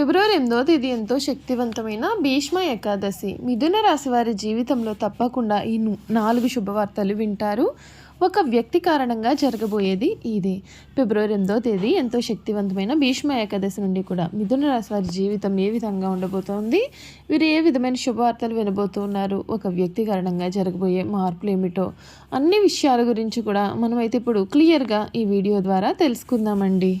ఫిబ్రవరి ఎనిమిదో తేదీ ఎంతో శక్తివంతమైన భీష్మ ఏకాదశి. మిథున రాశి వారి జీవితంలో తప్పకుండా ఈ నాలుగు శుభవార్తలు వింటారు. ఒక వ్యక్తి కారణంగా జరగబోయేది ఇదే. ఫిబ్రవరి ఎనిమిదో తేదీ ఎంతో శక్తివంతమైన భీష్మ ఏకాదశి నుండి కూడా మిథున రాశి వారి జీవితం ఏ విధంగా ఉండబోతోంది? వీరు ఏ విధమైన శుభవార్తలు వినబోతున్నారు? ఒక వ్యక్తి కారణంగా జరగబోయే మార్పులు ఏమిటో? అన్ని విషయాల గురించి కూడా మనమైతే ఇప్పుడు క్లియర్గా ఈ వీడియో ద్వారా తెలుసుకుందామండి.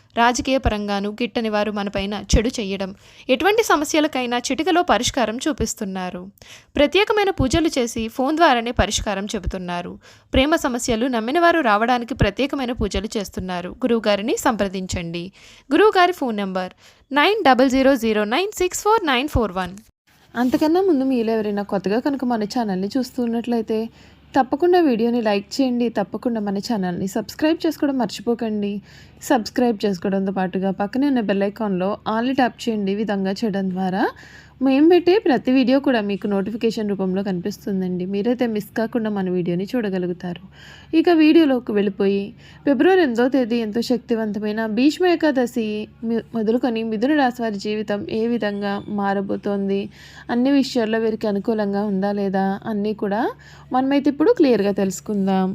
రాజకీయ పరంగానూ గిట్టని వారు మనపైన చెడు చేయడం ఎటువంటి సమస్యలకైనా చిటికలో పరిష్కారం చూపిస్తున్నారు. ప్రత్యేకమైన పూజలు చేసి ఫోన్ ద్వారానే పరిష్కారం చెబుతున్నారు. ప్రేమ సమస్యలు నమ్మిన వారు రావడానికి ప్రత్యేకమైన పూజలు చేస్తున్నారు. గురువుగారిని సంప్రదించండి. గురువుగారి phone number nine double zero zero nine six four nine four one. అంతకన్నా ముందు మీలో ఎవరైనా కొత్తగా కనుక మన ఛానల్ని చూస్తున్నట్లయితే తప్పకుండా వీడియోని లైక్ చేయండి తప్పకుండా మన ఛానల్ని సబ్స్క్రైబ్ చేసుకోవడం మర్చిపోకండి. సబ్స్క్రైబ్ చేసుకోవడంతో పాటుగా పక్కనే ఉన్న బెల్ ఐకాన్లో ఆల్ ట్యాప్ చేయండి ఈ విధంగా చేయడం ద్వారా. మేము పెట్టే ప్రతి వీడియో కూడా మీకు నోటిఫికేషన్ రూపంలో కనిపిస్తుందండి. మీరైతే మిస్ కాకుండా మన వీడియోని చూడగలుగుతారు. ఇక వీడియోలోకి వెళ్ళిపోయి ఫిబ్రవరి ఎనిమిదో తేదీ ఎంతో శక్తివంతమైన భీష్మ ఏకాదశి మొదలుకొని మిథున రాశి వారి జీవితం ఏ విధంగా మారబోతోంది అన్ని విషయాల్లో వీరికి అనుకూలంగా ఉందా లేదా అన్నీ కూడా మనమైతే ఇప్పుడు క్లియర్గా తెలుసుకుందాం.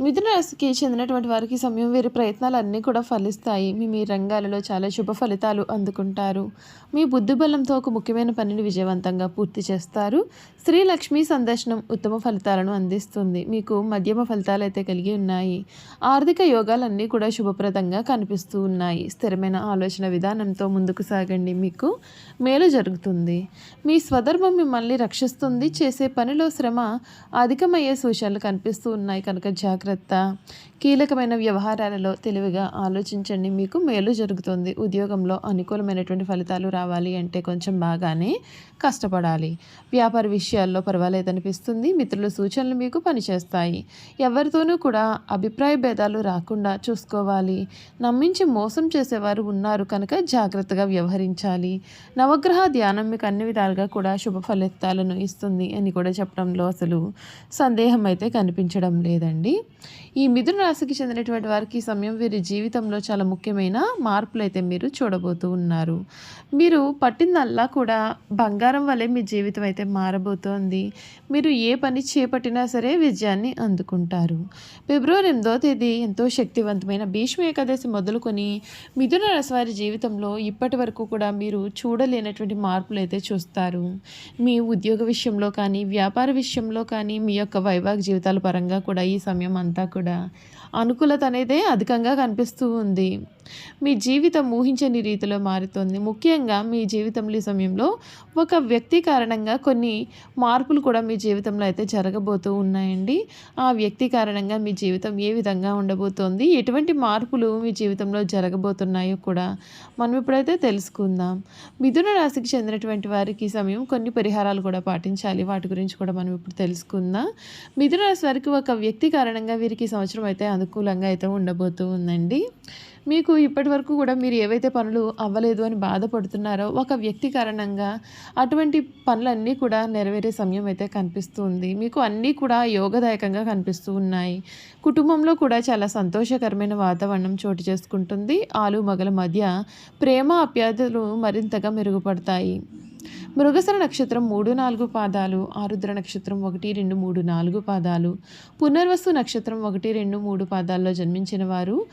మిథున రాశికి చెందినటువంటి వారికి సమయం వీరి ప్రయత్నాలు అన్నీ కూడా ఫలిస్తాయి. మీ మీ రంగాలలో చాలా శుభ ఫలితాలు అందుకుంటారు. మీ బుద్ధి బలంతో ఒక ముఖ్యమైన పనిని విజయవంతంగా పూర్తి చేస్తారు. శ్రీ లక్ష్మీ సందర్శనం ఉత్తమ ఫలితాలను అందిస్తుంది. మీకు మధ్యమ ఫలితాలు అయితే కలిగి ఉన్నాయి. ఆర్థిక యోగాలన్నీ కూడా శుభప్రదంగా కనిపిస్తూ ఉన్నాయి. స్థిరమైన ఆలోచన విధానంతో ముందుకు సాగండి. మీకు మేలు జరుగుతుంది. మీ స్వధర్మం మిమ్మల్ని రక్షిస్తుంది. చేసే పనిలో శ్రమ అధికమయ్యే సూచనలు కనిపిస్తూ ఉన్నాయి. కనుక జాగ్రత్త జాగ్రత్త. కీలకమైన వ్యవహారాలలో తెలివిగా ఆలోచించండి. మీకు మేలు జరుగుతుంది. ఉద్యోగంలో అనుకూలమైనటువంటి ఫలితాలు రావాలి అంటే కొంచెం బాగానే కష్టపడాలి. వ్యాపార విషయాల్లో పర్వాలేదనిపిస్తుంది. మిత్రుల సూచనలు మీకు పనిచేస్తాయి. ఎవరితోనూ కూడా అభిప్రాయ భేదాలు రాకుండా చూసుకోవాలి. నమ్మించి మోసం చేసేవారు ఉన్నారు కనుక జాగ్రత్తగా వ్యవహరించాలి. నవగ్రహ ధ్యానం మీకు అన్ని విధాలుగా కూడా శుభ ఫలితాలను ఇస్తుంది అని కూడా చెప్పడంలో అసలు సందేహం అయితే కనిపించడం లేదండి. ఈ మిథున రాశికి చెందినటువంటి వారికి సమయం వీరి జీవితంలో చాలా ముఖ్యమైన మార్పులు అయితే మీరు చూడబోతూ ఉన్నారు. మీరు పట్టిందల్లా కూడా బంగారం వలె మీ జీవితం అయితే మారబోతోంది. మీరు ఏ పని చేపట్టినా సరే విజయాన్ని అందుకుంటారు. ఫిబ్రవరి ఎనిమిదో తేదీ ఎంతో శక్తివంతమైన భీష్మ ఏకాదశి మొదలుకొని మిథున రాశి వారి జీవితంలో ఇప్పటి వరకు కూడా మీరు చూడలేనటువంటి మార్పులు అయితే చూస్తారు. మీ ఉద్యోగ విషయంలో కానీ వ్యాపార విషయంలో కానీ మీ యొక్క వైవాహిక జీవితాల పరంగా కూడా ఈ సమయం అంతా కూడా. అనుకూలత అనేదే అధికంగా కనిపిస్తూ ఉంది. మీ జీవితం ఊహించని రీతిలో మారుతోంది. ముఖ్యంగా మీ జీవితంలో ఈ సమయంలో ఒక వ్యక్తి కారణంగా కొన్ని మార్పులు కూడా మీ జీవితంలో అయితే జరగబోతూ ఉన్నాయండి. ఆ వ్యక్తి కారణంగా మీ జీవితం ఏ విధంగా ఉండబోతోంది? ఎటువంటి మార్పులు మీ జీవితంలో జరగబోతున్నాయో కూడా మనం ఇప్పుడైతే తెలుసుకుందాం. మిథున రాశికి చెందినటువంటి వారికి సమయం కొన్ని పరిహారాలు కూడా పాటించాలి. వాటి గురించి కూడా మనం ఇప్పుడు తెలుసుకుందాం. మిథున రాశి వారికి ఒక వ్యక్తి కారణంగా వీరికి సంవత్సరం అయితే అనుకూలంగా అయితే ఉండబోతూ ఉందండి. మీకు ఇప్పటి వరకు కూడా మీరు ఏవైతే పనులు అవ్వలేదు అని బాధపడుతున్నారో ఒక వ్యక్తి కారణంగా అటువంటి పనులన్నీ కూడా నెరవేరే సమయం అయితే కనిపిస్తుంది. మీకు అన్నీ కూడా యోగదాయకంగా కనిపిస్తూ ఉన్నాయి. కుటుంబంలో కూడా చాలా సంతోషకరమైన వాతావరణం చోటు చేసుకుంటుంది. ఆలు మగల మధ్య ప్రేమ అప్యాధులు మరింతగా మెరుగుపడతాయి. మృగసర నక్షత్రం మూడు నాలుగు పాదాలు ఆరుద్ర నక్షత్రం ఒకటి రెండు మూడు నాలుగు పాదాలు పునర్వసు నక్షత్రం ఒకటి రెండు మూడు పాదాల్లో జన్మించిన వారు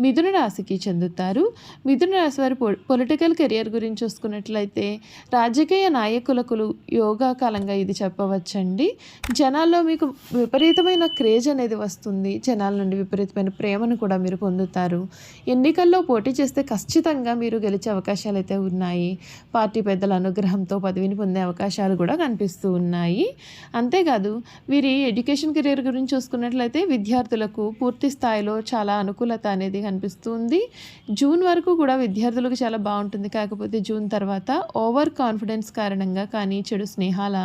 మిథున రాశికి చెందుతారు. మిథున రాశి వారి పొ- పొలిటికల్ కెరియర్ గురించి చూసుకున్నట్లయితే రాజకీయ నాయకులకు యోగా కాలంగా ఇది చెప్పవచ్చండి. జనాల్లో మీకు విపరీతమైన క్రేజ్ అనేది వస్తుంది. జనాల నుండి విపరీతమైన ప్రేమను కూడా మీరు పొందుతారు. ఎన్నికల్లో పోటీ చేస్తే ఖచ్చితంగా మీరు గెలిచే అవకాశాలు అయితే ఉన్నాయి. పార్టీ పెద్దల అనుగ్రహం అనుగ్రహంతో పదవిని పొందే అవకాశాలు కూడా కనిపిస్తూ ఉన్నాయి. అంతేకాదు వీరి ఎడ్యుకేషన్ కెరీర్ గురించి చూసుకున్నట్లయితే విద్యార్థులకు పూర్తి స్థాయిలో చాలా అనుకూలత అనేది కనిపిస్తుంది. జూన్ వరకు కూడా విద్యార్థులకు చాలా బాగుంటుంది. కాకపోతే జూన్ తర్వాత ఓవర్ కాన్ఫిడెన్స్ కారణంగా కానీ చెడు స్నేహాల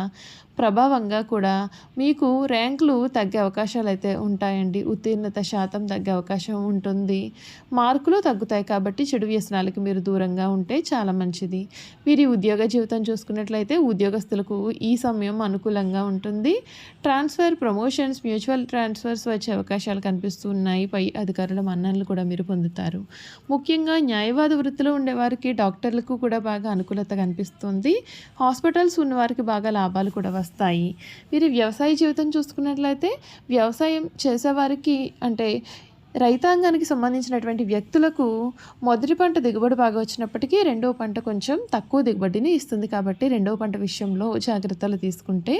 ప్రభావంగా కూడా మీకు ర్యాంకులు తగ్గే అవకాశాలు అయితే ఉంటాయండి. ఉత్తీర్ణత శాతం తగ్గే అవకాశం ఉంటుంది. మార్కులు తగ్గుతాయి కాబట్టి చెడు వ్యసనాలకు మీరు దూరంగా ఉంటే చాలా మంచిది. వీరి ఉద్యోగ జీవితం చూసుకున్నట్లయితే ఉద్యోగస్తులకు ఈ సమయం అనుకూలంగా ఉంటుంది. ట్రాన్స్ఫర్ ప్రమోషన్స్ మ్యూచువల్ ట్రాన్స్ఫర్స్ వచ్చే అవకాశాలు కనిపిస్తున్నాయి. పై అధికారుల మన్ననలు కూడా మీరు పొందుతారు. ముఖ్యంగా న్యాయవాద వృత్తిలో ఉండేవారికి డాక్టర్లకు కూడా బాగా అనుకూలత కనిపిస్తుంది. హాస్పిటల్స్ ఉన్నవారికి బాగా లాభాలు కూడా వస్తాయి. మీరు వ్యవసాయ జీవితం చూసుకున్నట్లయితే వ్యవసాయం చేసేవారికి అంటే రైతాంగానికి సంబంధించినటువంటి వ్యక్తులకు మొదటి పంట దిగుబడి బాగా వచ్చినప్పటికీ రెండవ పంట కొంచెం తక్కువ దిగుబడిని ఇస్తుంది కాబట్టి రెండవ పంట విషయంలో జాగ్రత్తలు తీసుకుంటే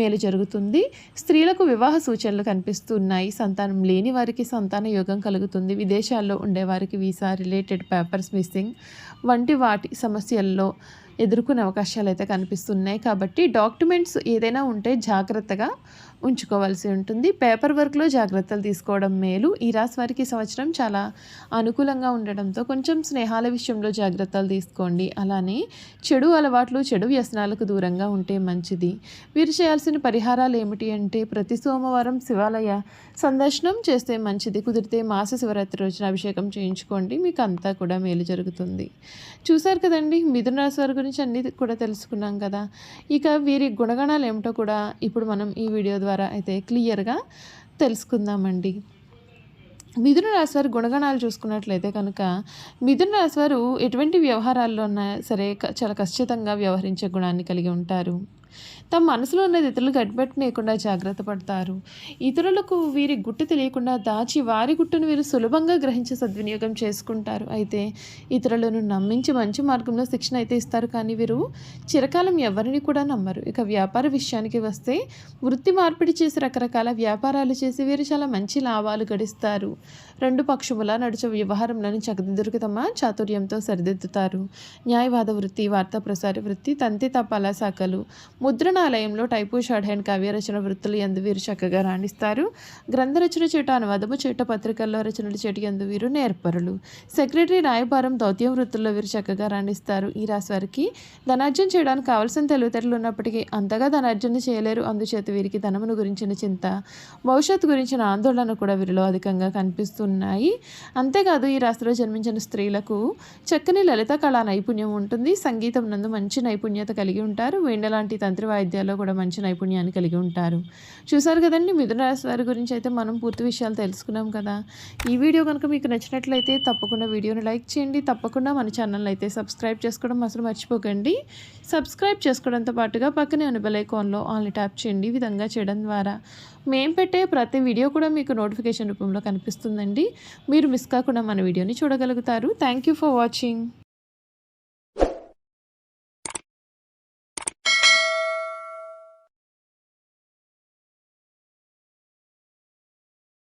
మేలు జరుగుతుంది. స్త్రీలకు వివాహ సూచనలు కనిపిస్తున్నాయి. సంతానం లేని వారికి సంతాన యోగం కలుగుతుంది. విదేశాల్లో ఉండేవారికి వీసా రిలేటెడ్ పేపర్స్ మిస్సింగ్ వంటి వాటి సమస్యల్లో ఎదుర్కొనే అవకాశాలు అయితే కనిపిస్తున్నాయి. కాబట్టి డాక్యుమెంట్స్ ఏదైనా ఉంటే జాగ్రత్తగా ఉంచుకోవాల్సి ఉంటుంది. పేపర్ వర్క్లో జాగ్రత్తలు తీసుకోవడం మేలు. ఈ రాశి వారికి సంవత్సరం చాలా అనుకూలంగా ఉండడంతో కొంచెం స్నేహాల విషయంలో జాగ్రత్తలు తీసుకోండి. అలానే చెడు అలవాట్లు చెడు వ్యసనాలకు దూరంగా ఉంటే మంచిది. వీరు చేయాల్సిన పరిహారాలు ఏమిటి అంటే ప్రతి సోమవారం శివాలయ సందర్శనం చేస్తే మంచిది. కుదిరితే మాస శివరాత్రి రోజున అభిషేకం చేయించుకోండి. మీకు అంతా కూడా మేలు జరుగుతుంది. చూశారు కదండి? మిథున రాశి వారి గురించి అన్నీ కూడా తెలుసుకున్నాం కదా. ఇక వీరి గుణగణాలు ఏమిటో కూడా ఇప్పుడు మనం ఈ వీడియో ద్వారా ద్వారా అయితే క్లియర్గా తెలుసుకుందామండి. మిథున రాశి వారి గుణగణాలు చూసుకున్నట్లయితే కనుక మిథున రాశి వారు ఎటువంటి వ్యవహారాల్లో ఉన్నా సరే క- చాలా ఖచ్చితంగా వ్యవహరించే గుణాన్ని కలిగి ఉంటారు. తమ మనసులో ఉన్నది ఇతరులు గడ్డిపెట్టనీయకుండా జాగ్రత్త పడతారు. ఇతరులకు వీరి గుట్టు తెలియకుండా దాచి వారి గుట్టును వీరు సులభంగా గ్రహించి సద్వినియోగం చేసుకుంటారు. అయితే ఇతరులను నమ్మించి మంచి మార్గంలో శిక్షణ అయితే ఇస్తారు. కానీ వీరు చిరకాలం ఎవరిని కూడా నమ్మరు. ఇక వ్యాపార విషయానికి వస్తే వృత్తి మార్పిడి చేసి రకరకాల వ్యాపారాలు చేసి వీరు చాలా మంచి లాభాలు గడిస్తారు. రెండు పక్షముల నడిచే వ్యవహారంలోని చక్కదిద్దరికి తమ చాతుర్యంతో సరిదిద్దుతారు. న్యాయవాద వృత్తి వార్తా ప్రసార వృత్తి తంతి తపాలా శాఖలు ముద్రణాలయంలో టైపు షార్ట్ హ్యాండ్ కావ్య రచన వృత్తులు ఎందు వీరు చక్కగా రాణిస్తారు. గ్రంథ రచన చేట అనువాదము చేట పత్రికల్లో రచనలు చేటి ఎందు వీరు నేర్పరులు. సెక్రటరీ రాయబారం దౌత్యం వృత్తుల్లో వీరు చక్కగా రాణిస్తారు. ఈ రాశి వారికి ధనార్జన చేయడానికి కావలసిన తెలివితేటలు ఉన్నప్పటికీ అంతగా ధనార్జన చేయలేరు. అందుచేత వీరికి ధనమును గురించిన చింత భవిష్యత్తు గురించిన ఆందోళన కూడా వీరిలో అధికంగా కనిపిస్తున్నాయి. అంతేకాదు ఈ రాశిలో జన్మించిన స్త్రీలకు చక్కని లలిత కళా నైపుణ్యం ఉంటుంది. సంగీతం నందు మంచి నైపుణ్యత కలిగి ఉంటారు. వీణ లాంటి తంత్రి వాయిద్యాల్లో కూడా మంచి నైపుణ్యాన్ని కలిగి ఉంటారు. చూసారు కదండి మిథునరాశి వారి గురించి అయితే మనం పూర్తి విషయాలు తెలుసుకున్నాం కదా. ఈ వీడియో కనుక మీకు నచ్చినట్లయితే తప్పకుండా వీడియోని లైక్ చేయండి. తప్పకుండా మన ఛానల్ అయితే సబ్స్క్రైబ్ చేసుకోవడం అసలు మర్చిపోకండి. సబ్స్క్రైబ్ చేసుకోవడంతో పాటుగా పక్కనే ఉన్న బెలైకాన్లో ఆన్లీ ట్యాప్ చేయండి. ఈ విధంగా చేయడం ద్వారా మేము పెట్టే ప్రతి వీడియో కూడా మీకు నోటిఫికేషన్ రూపంలో కనిపిస్తుందండి. మీరు మిస్ కాకుండా మన వీడియోని చూడగలుగుతారు. Thank you for watching.